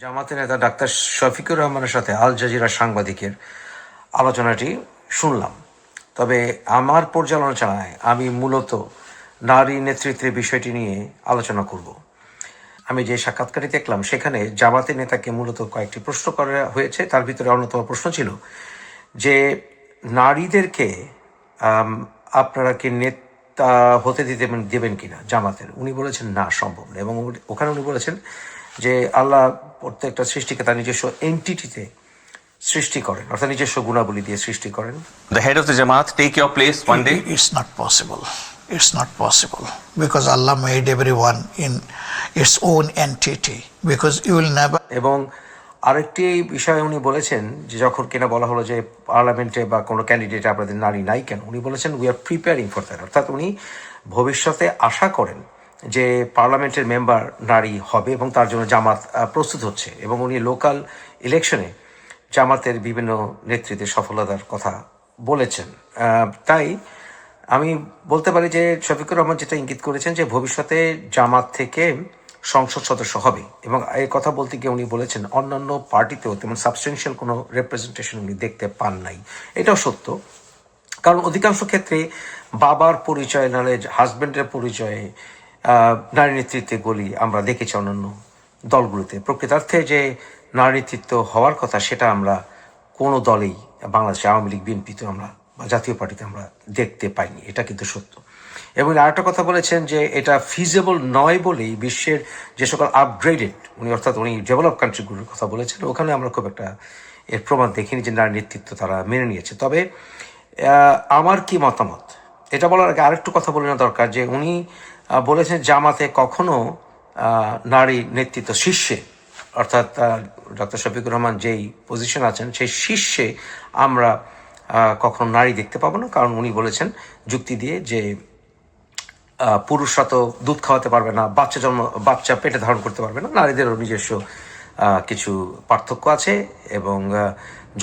জামাতের নেতা ডাক্তার শফিকুর রহমানের সাথে আল জাজিরা সাংবাদিকের আলোচনাটি শুনলাম। তবে আমার পর্যালোচনায় আমি মূলত নারী নেতৃত্বের বিষয়টি নিয়ে আলোচনা করব। আমি যে সাক্ষাৎকারটি দেখলাম, সেখানে জামাতের নেতাকে মূলত কয়েকটি প্রশ্ন করা হয়েছে। তার ভিতরে অন্যতম প্রশ্ন ছিল যে, নারীদেরকে আপনারা কি নেতা হতে দিতে দেবেন কিনা জামাতের? উনি বলেছেন, না, সম্ভব না। এবং ওখানে উনি বলেছেন যে আল্লাহ প্রত্যেকটা সৃষ্টিকে তার নিজস্ব এন্টিটিতে সৃষ্টি করেন অর্থাৎ নিজস্ব গুণাবলী দিয়ে সৃষ্টি করেন the head of the Jamaat take your place one day? It's not possible. It's not possible because Allah made everyone in its own entity. Because you will never এবং আরেকটি বিষয় উনি বলেছেন যে যখন কিনা বলা হলো যে পার্লামেন্টে বা কোনো ক্যান্ডিডেটে আপনাদের নারী নাই কেন উনি বলেছেন we are preparing for that অর্থাৎ উনি ভবিষ্যতে আশা করেন যে পার্লামেন্টের মেম্বার নারী হবে এবং তার জন্য জামাত প্রস্তুত হচ্ছে এবং উনি লোকাল ইলেকশনে জামাতের বিভিন্ন নেতৃত্বে সফলতার কথা বলেছেন। তাই আমি বলতে পারি যে শফিকুর রহমান যেটা ইঙ্গিত করেছেন যে ভবিষ্যতে জামাত থেকে সংসদ সদস্য হবে এবং এই কথা বলতে গিয়ে উনি বলেছেন অন্যান্য পার্টিতেও তেমন সাবস্টেনশিয়াল কোনো রেপ্রেজেন্টেশন উনি দেখতে পান নাই। এটাও সত্য। কারণ অধিকাংশ ক্ষেত্রে বাবার পরিচয়, নাহলে হাজব্যান্ডের পরিচয়ে নারী নেতৃত্বে গলি আমরা দেখেছি অন্যান্য দলগুলোতে। প্রকৃতার্থে যে নারী নেতৃত্ব হওয়ার কথা, সেটা আমরা কোনো দলেই বাংলাদেশ আওয়ামী লীগ বিএনপিতে আমরা, বা জাতীয় পার্টিতে আমরা দেখতে পাইনি, এটা কিন্তু সত্য। এবং আরেকটা কথা বলেছেন যে এটা ফিজেবল নয় বলেই বিশ্বের যে সকল আপগ্রেডেড উনি অর্থাৎ উনি ডেভেলপ কান্ট্রিগুলোর কথা বলেছেন, ওখানে আমরা খুব একটা এর প্রমাণ দেখিনি যে নারী নেতৃত্ব তারা মেনে নিয়েছে। তবে আমার কি মতামত? এটা বলার আগে আরেকটু কথা বলে না দরকার যে উনি বলেছেন জামাতে কখনো নারী নেতৃত্ব শীর্ষে, অর্থাৎ ডক্টর শফিকুর রহমান যেই পজিশন আছেন, সেই শীর্ষে আমরা কখনো নারী দেখতে পাবো না। কারণ উনি বলেছেন যুক্তি দিয়ে যে পুরুষরা তো দুধ খাওয়াতে পারবে না, বাচ্চা জন্ম, বাচ্চা পেটে ধারণ করতে পারবে না। নারীদেরও নিজস্ব কিছু পার্থক্য আছে এবং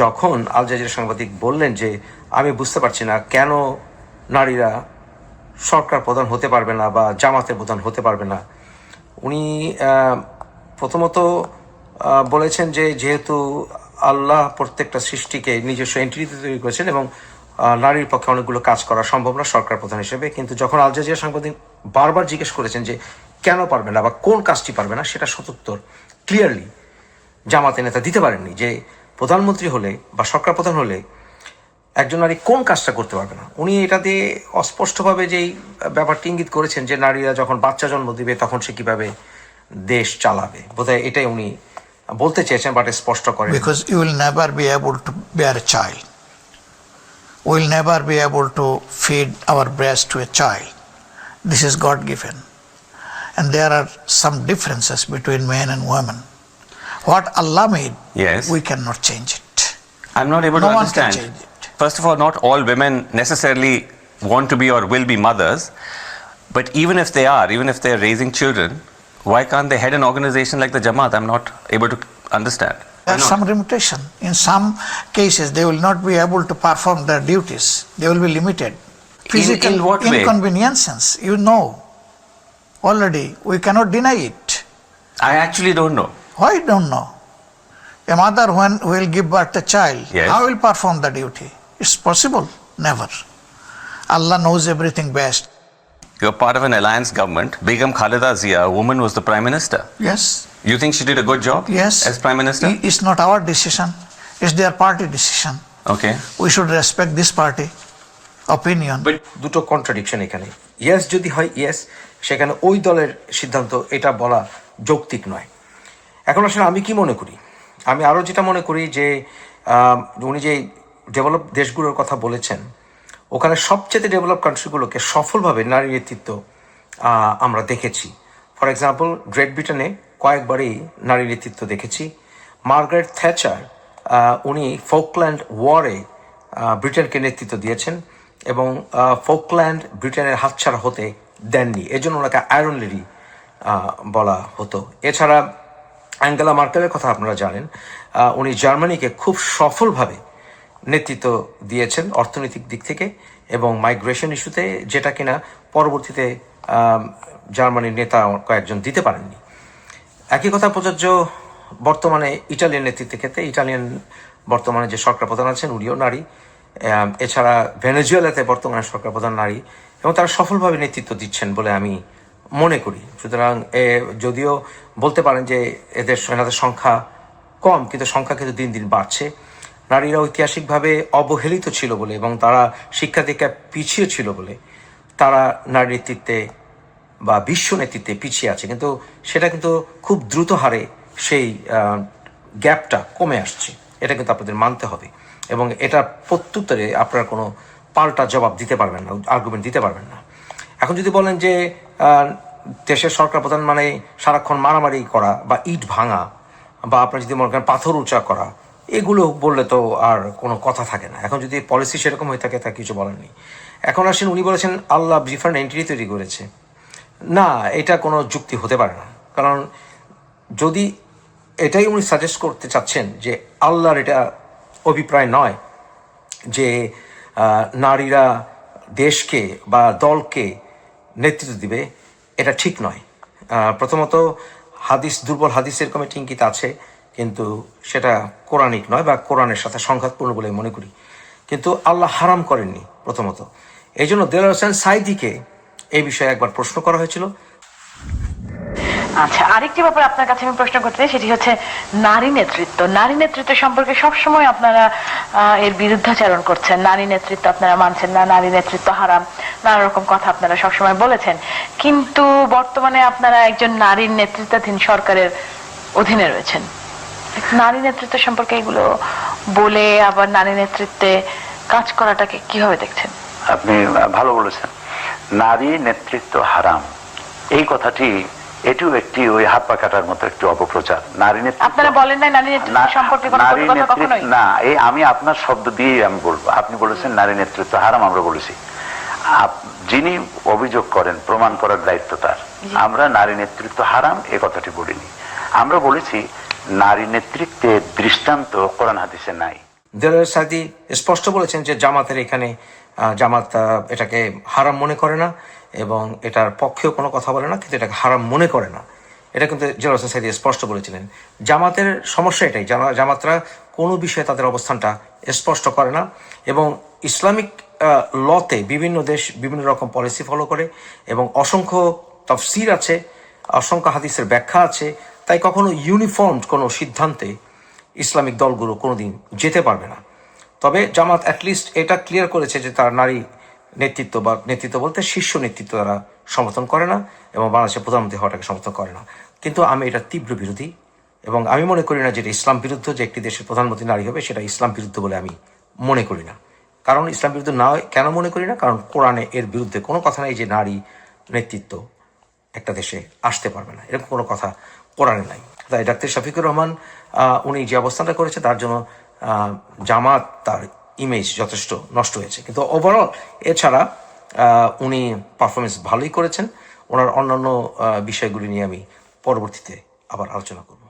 যখন আল জাজিরা সাংবাদিক বললেন যে, আমি বুঝতে পারছি না কেন নারীরা সরকার প্রধান হতে পারবে না বা জামাতের প্রধান হতে পারবে না। উনি প্রথমত বলেছেন যে যেহেতু আল্লাহ প্রত্যেকটা সৃষ্টিকে নিজস্ব এন্ট্রিতে তৈরি করেছেন এবং নারীর পক্ষে অনেকগুলো কাজ করা সম্ভব না সরকার প্রধান হিসেবে, কিন্তু যখন আল জাজিরা সাংবাদিক বারবার জিজ্ঞেস করেছেন যে কেন পারবে না বা কোন কাজটি পারবে না, সেটা সতুত্তর ক্লিয়ারলি জামাতে নেতা দিতে পারেননি যে প্রধানমন্ত্রী হলে বা সরকার প্রধান হলে একজন নারী কোন কাজটা করতে পারবে না? উনি এটাতে অস্পষ্টভাবে যেই ব্যাপারটি ইঙ্গিত করেছেন যে নারীরা যখন বাচ্চা জন্ম দিবে তখন সে কীভাবে দেশ চালাবে? বোধ হয় এটাই উনি বলতে চেয়েছেন বাট স্পষ্ট করে because you'll will never be able to bear a child will never be able to feed our breast to a child this is God given and there are some differences between men and women what Allah made we can not change it I am not able to understand First of all, not all women necessarily want to be or will be mothers. But even if they are, even if they're raising children, why can't they head an organization like the Jamaat? I'm not able to understand. There's some limitation. In some cases, they will not be able to perform their duties. They will be limited. Physical in what way? inconveniences, you know. Already, we cannot deny it. I actually don't know. Why don't know? A mother when will give birth to a child, Yes. how will perform the duty? It's possible? Never. Allah knows everything best. You're part of an alliance government. Begum Khalida Zia, a woman, was the prime minister. Yes, You think she did a good job yes. as prime minister? It's not our decision. It's their party decision. Okay. We should respect this party opinion. But দুটো contradiction এখানে yes যদি হয় yes সেখানে ওই দলের সিদ্ধান্ত এটা বলা যৌক্তিক নয় এখন আসলে আমি কি মনে করি আমি আরও যেটা মনে করি যে উনি যে ডেভেলপ দেশগুলোর কথা বলেছেন, ওখানে সবচেয়ে ডেভেলপ কান্ট্রিগুলোকে সফলভাবে নারী নেতৃত্ব আমরা দেখেছি। ফর এক্সাম্পল, গ্রেট ব্রিটেনে কয়েকবারই নারী নেতৃত্ব দেখেছি। মার্গারেট থ্যাচার উনি ফোকল্যান্ড ওয়ারে ব্রিটেনকে নেতৃত্ব দিয়েছেন এবং ফোকল্যান্ড ব্রিটেনের হাতছাড়া হতে দেননি। এজন্য ওনাকে আয়রন লেডি বলা হতো। এছাড়া অ্যাঙ্গেলা মার্কেলের কথা আপনারা জানেন উনি জার্মানিকে খুব সফলভাবে নেতৃত্ব দিয়েছেন অর্থনৈতিক দিক থেকে এবং মাইগ্রেশন ইস্যুতে যেটা কিনা পরবর্তীতে জার্মানির নেতা কয়েকজন দিতে পারেননি। একই কথা প্রযোজ্য বর্তমানে ইটালিয়ান নেতৃত্বের ক্ষেত্রে, ইটালিয়ান বর্তমানে যে সরকার প্রধান আছেন, উনিও নারী এছাড়া ভেনেজুয়েলাতে বর্তমানে সরকার প্রধান নারী এবং তারা সফলভাবে নেতৃত্ব দিচ্ছেন বলে আমি মনে করি। সুতরাং, এ যদিও বলতে পারেন যে এদের এনাদের সংখ্যা কম, কিন্তু সংখ্যা কিন্তু দিন দিন বাড়ছে। নারীরা ঐতিহাসিকভাবে অবহেলিত ছিল বলে এবং তারা শিক্ষা দীক্ষায় পিছিয়ে ছিল বলে তারা নারী নেতৃত্বে বা বিশ্ব নেতৃত্বে পিছিয়ে আছে। কিন্তু সেটা কিন্তু খুব দ্রুত হারে সেই গ্যাপটা কমে আসছে। এটা কিন্তু আপনাদের মানতে হবে। এবং এটা প্রত্যুত্তরে আপনারা কোনো পাল্টা জবাব দিতে পারবেন না আর্গুমেন্ট দিতে পারবেন না। এখন যদি বলেন যে দেশের সরকার প্রধান মানে সারাক্ষণ মারামারি করা বা ইট ভাঙা বা আপনার যদি মনে করেন পাথর উঁচা করা এগুলো বললে তো আর কোনো কথা থাকে না। এখন যদি পলিসি সেরকম হয়ে থাকে, তা কিছু বলার নেই। এখন আসেন, উনি বলেছেন, আল্লাহ ডিফারেন্ট এন্ট্রি তৈরি করেছে। না, এটা কোনো যুক্তি হতে পারে না। কারণ যদি এটাই উনি সাজেস্ট করতে চাচ্ছেন যে আল্লাহর এটা অভিপ্রায় নয়, যে নারীরা দেশকে বা দলকে নেতৃত্ব দিবে, এটা ঠিক নয়। প্রথমত হাদিস, দুর্বল হাদিসের কমিটি ইঙ্গিত আছে। কিন্তু সেটা কোরআনিক নয় বা কোরআনের সাথে সংঘাতপূর্ণ বলে মনে করি। কিন্তু আল্লাহ হারাম করেননি প্রথমত। এই জন্য দেলার হোসেন সাইদিকে এই বিষয়ে একবার প্রশ্ন করা হয়েছিল। আচ্ছা আরেকটি ব্যাপার আপনার কাছে আমি প্রশ্ন করতে সেটি হচ্ছে নারী নেতৃত্ব। নারী নেতৃত্ব সম্পর্কে সবসময় আপনারা এর বিরুদ্ধাচরণ করছেন। নারী নেতৃত্ব আপনারা মানছেন না, নারী নেতৃত্ব হারাম নানা রকম কথা আপনারা সবসময় বলেছেন। কিন্তু বর্তমানে আপনারা একজন নারীর নেতৃত্বাধীন সরকারের অধীনে রয়েছেন। নারী নেতৃত্ব সম্পর্কে এগুলো বলে আবার নারী নেতৃত্বে কাজ করাটাকে কীভাবে দেখছেন? আপনি ভালো বলেছেন। নারী নেতৃত্ব হারাম। এই কথাটি এটিও একটি ওই হাত পা কাটার মতো একটি অপপ্রচার। নারী নেতৃত্ব আপনারা বলেন নাই নারী নেতৃত্ব সম্পর্কে কোনো নারী নেতৃত্ব না এই আমি আপনার শব্দ দিয়েই আমি বলব। আপনি বলেছেন নারী নেতৃত্ব হারাম আমরা বলেছি। যিনি অভিযোগ করেন প্রমাণ করার দায়িত্ব তার। আমরা নারী নেতৃত্ব হারাম এ কথাটি বলিনি। আমরা বলেছি নারী নেতৃত্বের দৃষ্টান্ত কোরআন হাদিসে নাই। দেলার সাদি স্পষ্ট বলেছেন যে জামাতের এখানে জামাত এটাকে হারাম মনে করে না এবং এটার পক্ষেও কোনো কথা বলে না, কিন্তু এটাকে হারাম মনে করে না। এটা কিন্তু জেলার হোসেন সাইদি স্পষ্ট বলেছিলেন। জামাতের সমস্যা এটাই, জামা- জামাতরা কোনো বিষয়ে তাদের অবস্থানটা স্পষ্ট করে না এবং ইসলামিক লতে বিভিন্ন দেশ বিভিন্ন রকম পলিসি ফলো করে এবং অসংখ্য তফসির আছে, অসংখ্য হাদিসের ব্যাখ্যা আছে তাই কখনো ইউনিফর্ম কোনো সিদ্ধান্তে ইসলামিক দলগুলো কোনোদিন যেতে পারবে না। তবে জামাত অ্যাটলিস্ট এটা ক্লিয়ার করেছে যে তার নারী নেতৃত্ব বা নেতৃত্ব বলতে শীর্ষ নেতৃত্ব তারা সমর্থন করে না এবং বাংলাদেশের প্রধানমন্ত্রী হওয়াটাকে সমর্থন করে না। কিন্তু আমি এটা তীব্র বিরোধী এবং আমি মনে করি না যেটা ইসলাম বিরুদ্ধ যে একটি দেশের প্রধানমন্ত্রী নারী হবে সেটা ইসলাম বিরুদ্ধ বলে আমি মনে করি না। কারণ ইসলাম বিরুদ্ধ না হয়- কেন মনে করি না? কারণ কোরআনে এর বিরুদ্ধে কোনো কথা নেই যে নারী নেতৃত্ব একটা দেশে আসতে পারবে না। এরকম কোনো কথা কোরআনে নাই। তাই ডাক্তার শফিকুর রহমান উনি যে অবস্থানটা করেছে তার জন্য জামাত তার ইমেজ যথেষ্ট নষ্ট হয়েছে। কিন্তু ওভারঅল এছাড়া উনি পারফরমেন্স ভালোই করেছেন। ওনার অন্যান্য বিষয়গুলি নিয়ে আমি পরবর্তীতে আবার আলোচনা করব।